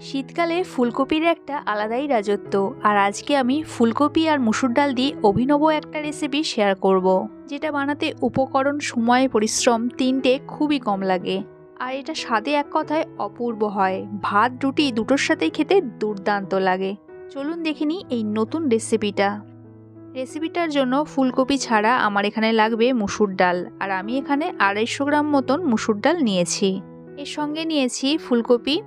শীতকালে ফুলকপির একটা আলাদাই রাজত্ব, আর আজকে আমি ফুলকপি আর মুসুর ডাল দিয়ে অভিনব একটা রেসিপি শেয়ার করব। যেটা বানাতে উপকরণ, সময়, পরিশ্রম তিনটে খুবই কম লাগে। আর এটা স্বাদে এক কথায় অপূর্ব হয়। ভাত, রুটি দুটোর সাথেই খেতে দুর্দান্ত লাগে। চলুন দেখে নিই এই নতুন রেসিপিটা রেসিপিটার জন্য ফুলকপি ছাড়া আমার এখানে লাগবে মুসুর ডাল, আর আমি এখানে আড়াইশো গ্রাম মতন মুসুর ডাল নিয়েছি। এর সঙ্গে নিয়েছি ফুলকপি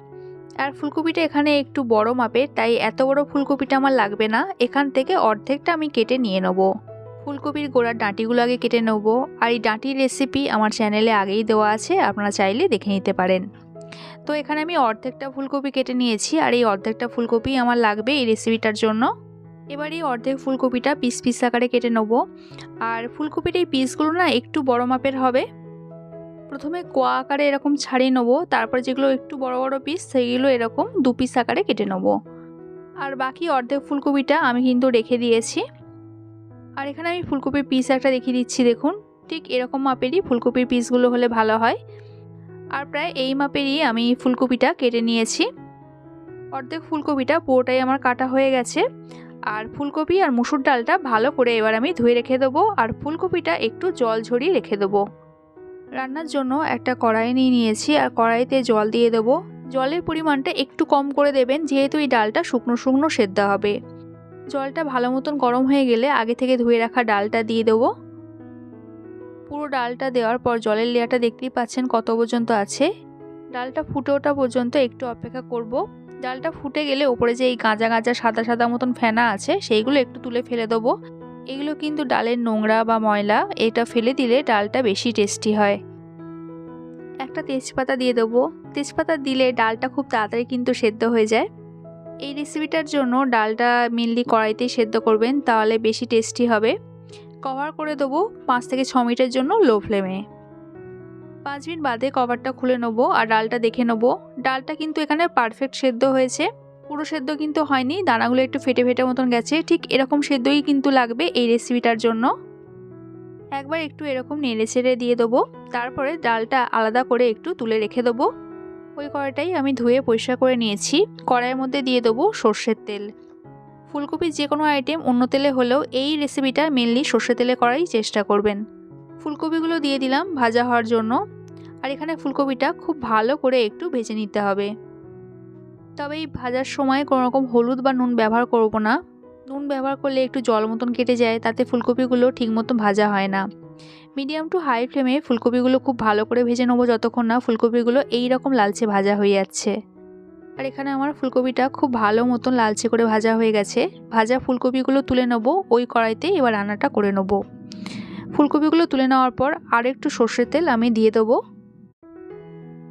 আর ফুলকপিটা এখানে একটু বড় মাপের, তাই এত বড় ফুলকপিটা আমার লাগবে না। এখান থেকে অর্ধেকটা আমি কেটে নিয়ে নেব। ফুলকপির গোড়ার ডাঁটিগুলো আগে কেটে নেব। আর এই ডাঁটির রেসিপি আমার চ্যানেলে আগেই দেওয়া আছে, আপনারা চাইলে দেখে নিতে পারেন। তো এখানে আমি অর্ধেকটা ফুলকপি কেটে নিয়েছি, আর এই অর্ধেকটা ফুলকপি আমার লাগবে এই রেসিপিটার জন্য। এবার এই অর্ধেক ফুলকপিটা পিস পিস আকারে কেটে নেব। আর ফুলকপির এই পিসগুলো না একটু বড় মাপের হবে। প্রথমে কোয়া আকারে এরকম ছাড়িয়ে নেব, তারপর যেগুলো একটু বড় বড় পিস সেইগুলো এরকম দু পিস আকারে কেটে নেব। আর বাকি অর্ধেক ফুলকপিটা আমি কিন্তু রেখে দিয়েছি। আর এখানে আমি ফুলকপির পিস একটা দেখিয়ে দিচ্ছি, দেখুন। ঠিক এরকম মাপেরই ফুলকপির পিসগুলো হলে ভালো হয়। আর প্রায় এই মাপেরই আমি ফুলকপিটা কেটে নিয়েছি। অর্ধেক ফুলকপিটা পুরোটাই আমার কাটা হয়ে গেছে। আর ফুলকপি আর মুসুর ডালটা ভালো করে এবার আমি ধুয়ে রেখে দেবো। আর ফুলকপিটা একটু জল ঝরিয়ে রেখে দেবো। রান্নার জন্য একটা কড়াই নিয়ে নিয়েছি, আর কড়াইতে জল দিয়ে দেবো। জলের পরিমাণটা একটু কম করে দেবেন, যেহেতু এই ডালটা শুকনো শুকনো সেদ্ধ হবে। জলটা ভালো মতন গরম হয়ে গেলে আগে থেকে ধুয়ে রাখা ডালটা দিয়ে দেবো। পুরো ডালটা দেওয়ার পর জলের লেয়ারটা দেখতেই পাচ্ছেন কত পর্যন্ত আছে। ডালটা ফুটে ওঠা পর্যন্ত একটু অপেক্ষা করব। ডালটা ফুটে গেলে ওপরে যে এই গাঁজা গাঁজা সাদা সাদা মতন ফেনা আছে, সেইগুলো একটু তুলে ফেলে দেবো। এগুলো কিন্তু ডালের নোংরা বা ময়লা, এটা ফেলে দিলে ডালটা বেশি টেস্টি হয়। একটা তেজপাতা দিয়ে দেবো। তেজপাতা দিলে ডালটা খুব তাড়াতাড়ি কিন্তু সেদ্ধ হয়ে যায়। এই রেসিপিটার জন্য ডালটা মেনলি কড়াইতেই সেদ্ধ করবেন, তাহলে বেশি টেস্টি হবে। কভার করে দেবো পাঁচ থেকে ছ মিনিটের জন্য লো ফ্লেমে পাঁচ মিনিট বাদে কভারটা খুলে নেব আর ডালটা দেখে নেব। ডালটা কিন্তু এখানে পারফেক্ট সেদ্ধ হয়েছে। পুরো সেদ্ধ কিন্তু হয়নি, দানাগুলো একটু ফেটে ফেটে মতন গেছে, ঠিক এরকম সেদ্ধই কিন্তু লাগবে এই রেসিপিটার জন্য। একবার একটু এরকম নেড়ে ছেড়ে দিয়ে দেবো, তারপরে ডালটা আলাদা করে একটু তুলে রেখে দেবো। ওই কড়াইটাই আমি ধুয়ে পরিষ্কার করে নিয়েছি, কড়াইয়ের মধ্যে দিয়ে দেবো সর্ষের তেল। ফুলকপির যে কোনো আইটেম অন্য তেলে হলেও এই রেসিপিটা মেনলি সর্ষে তেলে করাই চেষ্টা করবেন। ফুলকপিগুলো দিয়ে দিলাম ভাজা হওয়ার জন্য, আর এখানে ফুলকপিটা খুব ভালো করে একটু ভেজে নিতে হবে। তবে এই ভাজার সময় কোনো রকম হলুদ বা নুন ব্যবহার করব না। নুন ব্যবহার করলে একটু জল মতন কেটে যায়, তাতে ফুলকপিগুলো ঠিক মতো ভাজা হয় না। মিডিয়াম টু হাই ফ্লেমে ফুলকপিগুলো খুব ভালো করে ভেজে নেব যতক্ষণ না ফুলকপিগুলো এই রকম লালচে ভাজা হয়ে যাচ্ছে। আর এখানে আমার ফুলকপিটা খুব ভালো মতন লালচে করে ভাজা হয়ে গেছে। ভাজা ফুলকপিগুলো তুলে নেব, ওই কড়াইতে এবার রান্নাটা করে নেব। ফুলকপিগুলো তুলে নেওয়ার পর আর একটু সর্ষের তেল আমি দিয়ে দেবো।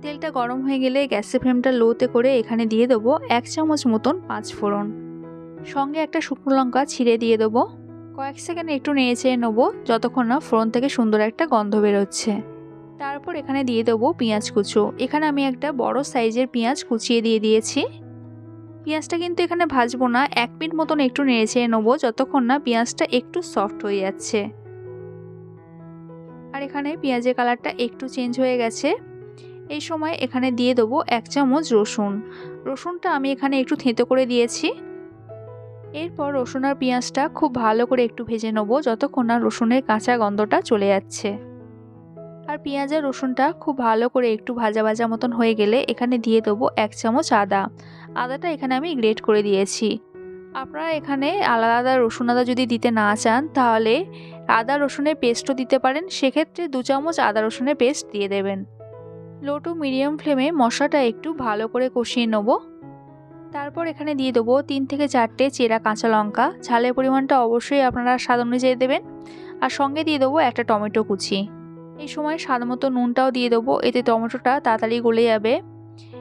তেলটা গরম হয়ে গেলে গ্যাসের ফ্লেমটা লোতে করে এখানে দিয়ে দেবো এক চামচ মতন পাঁচ ফোড়ন। সঙ্গে একটা শুকনো লঙ্কা ছিঁড়ে দিয়ে দেবো। কয়েক সেকেন্ড একটু নেড়ে চেড়ে নেব, যতক্ষণ না ফোড়ন থেকে সুন্দর একটা গন্ধ বেরোচ্ছে। তারপর এখানে দিয়ে দেবো পেঁয়াজ কুচো। এখানে আমি একটা বড় সাইজের পেঁয়াজ কুচিয়ে দিয়ে দিয়েছি। পেঁয়াজটা কিন্তু এখানে ভাজবো না, এক মিনিট মতন একটু নেড়ে চেড়ে নেব, যতক্ষণ না পেঁয়াজটা একটু সফট হয়ে যাচ্ছে। আর এখানে পেঁয়াজের কালারটা একটু চেঞ্জ হয়ে গেছে। এই সময় এখানে দিয়ে দেবো এক চামচ রসুন। রসুনটা আমি এখানে একটু থেঁতো করে দিয়েছি। এরপর রসুন আর পেঁয়াজটা খুব ভালো করে একটু ভেজে নেব, যতক্ষণ না রসুনের কাঁচা গন্ধটা চলে যাচ্ছে। আর পেঁয়াজ আর রসুনটা খুব ভালো করে একটু ভাজা ভাজা মতন হয়ে গেলে এখানে দিয়ে দেবো এক চামচ আদা। আদাটা এখানে আমি গ্রেট করে দিয়েছি। আপনারা এখানে আলাদা আদা, রসুন আদা যদি দিতে না চান, তাহলে আদা রসুনের পেস্টও দিতে পারেন। সেক্ষেত্রে দু চামচ আদা রসুনের পেস্ট দিয়ে দেবেন। লো টু মিডিয়াম ফ্লেমে মশলাটা একটু ভালো করে কষিয়ে নেব। তারপর এখানে দিয়ে দেবো তিন থেকে চারটে চেরা কাঁচা লঙ্কা। ঝালের পরিমাণটা অবশ্যই আপনারা স্বাদ অনুযায়ী দেবেন। আর সঙ্গে দিয়ে দেবো একটা টমেটো কুচি। এই সময় স্বাদ মতো নুনটাও দিয়ে দেবো, এতে টমেটোটা তাড়াতাড়ি গলে যাবে।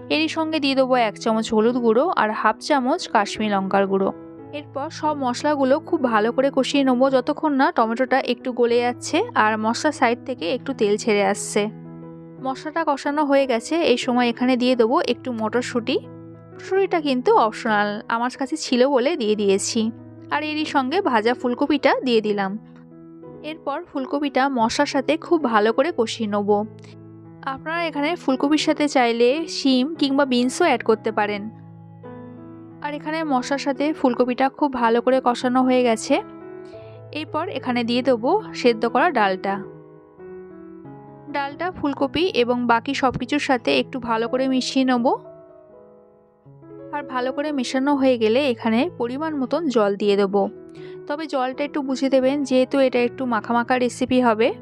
এরই সঙ্গে দিয়ে দেবো এক চামচ হলুদ গুঁড়ো আর হাফ চামচ কাশ্মীর লঙ্কার গুঁড়ো। এরপর সব মশলাগুলো খুব ভালো করে কষিয়ে নেব, যতক্ষণ না টমেটোটা একটু গলে যাচ্ছে আর মশলা সাইড থেকে একটু তেল ছেড়ে আসছে। মশলাটা কষানো হয়ে গেছে, এই সময় এখানে দিয়ে দেবো একটু মটরশুঁটি। মটরশুঁটিটা কিন্তু অপশনাল আমার কাছে ছিল বলে দিয়ে দিয়েছি। আর এরই সঙ্গে ভাজা ফুলকপিটা দিয়ে দিলাম। এরপর ফুলকপিটা মশলার সাথে খুব ভালো করে কষিয়ে নেব। আপনারা এখানে ফুলকপির সাথে চাইলে শিম কিংবা বিনসও অ্যাড করতে পারেন। আর এখানে মশলার সাথে ফুলকপিটা খুব ভালো করে কষানো হয়ে গেছে। এরপর এখানে দিয়ে দেবো সেদ্ধ করা ডালটা। ডালটা, ফুলকপি এবং বাকি সব কিছুর সাথে একটু ভালো করে মিশিয়ে নেব। আর ভালো করে মেশানো হয়ে গেলে এখানে পরিমাণ মতন জল দিয়ে দেবো। তবে জলটা একটু বুঝে দেবেন, যেহেতু এটা একটু মাখা রেসিপি হবে।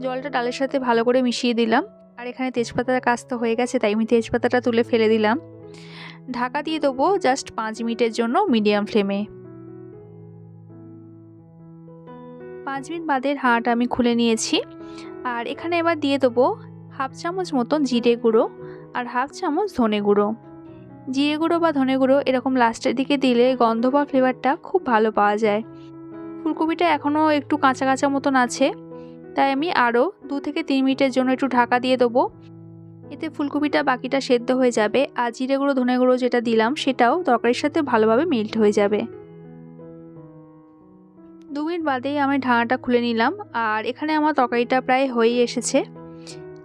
জলটা ডালের সাথে ভালো করে মিশিয়ে দিলাম। আর এখানে তেজপাতার কাজ তো হয়ে গেছে, তাই আমি তেজপাতাটা তুলে ফেলে দিলাম। ঢাকা দিয়ে দেবো জাস্ট পাঁচ মিনিটের জন্য মিডিয়াম ফ্লেমে। পাঁচ মিনিট বাদের হাঁটা আমি খুলে নিয়েছি। আর এখানে এবার দিয়ে দেবো হাফ চামচ মতন জিরে গুঁড়ো আর হাফ চামচ ধনে গুঁড়ো। জিরে গুঁড়ো বা ধনে গুঁড়ো এরকম লাস্টের দিকে দিলে গন্ধ বা ফ্লেভারটা খুব ভালো পাওয়া যায়। ফুলকপিটা এখনও একটু কাঁচা কাঁচা মতন আছে, তাই আমি আরও দু থেকে তিন মিনিটের জন্য একটু ঢাকা দিয়ে দেবো। এতে ফুলকপিটা বাকিটা সেদ্ধ হয়ে যাবে আর জিরে গুঁড়ো, ধনে গুঁড়ো যেটা দিলাম সেটাও তরকারির সাথে ভালোভাবে মেল্ট হয়ে যাবে। দু মিনিট বাদেই আমি ঢাকাটা খুলে নিলাম, আর এখানে আমার তরকারিটা প্রায় হয়েই এসেছে।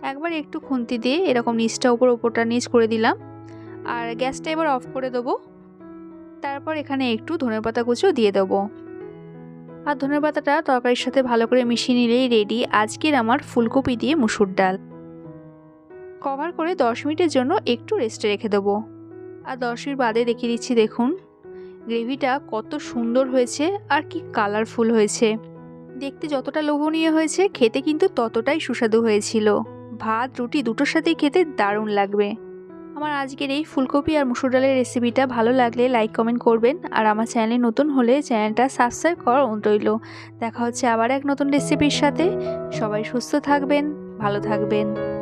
একবার একটু খুন্তি দিয়ে এরকম নিচটা উপর ওপরটা নিচ করে দিলাম, আর গ্যাসটা এবার অফ করে দেবো। তারপর এখানে একটু ধনেপাতা কুচো দিয়ে দেবো। আর ধনেপাতাটা তরকারির সাথে ভালো করে মিশিয়ে নিলেই রেডি আজকের আমার ফুলকপি দিয়ে মুসুর ডাল। কভার করে দশ মিনিটের জন্য একটু রেস্টে রেখে দেবো। আর দশ মিনিট বাদে দেখিয়ে দিচ্ছি, দেখুন। গ্রেভিটা কত সুন্দর হয়েছে আর কি কালারফুল হয়েছে। দেখতে যতটা লোভনীয় হয়েছে, খেতে কিন্তু ততটাই সুস্বাদু হয়েছিল। ভাত, রুটি দুটোর সাথেই খেতে দারুণ লাগবে। আমার আজকের এই ফুলকপি আর মুসুর ডালের রেসিপিটা ভালো লাগলে লাইক, কমেন্ট করবেন। আর আমার চ্যানেলে নতুন হলে চ্যানেলটা সাবস্ক্রাইব অনুরোধ রইল। দেখা হচ্ছে আবার এক নতুন রেসিপির সাথে। সবাই সুস্থ থাকবেন, ভালো থাকবেন।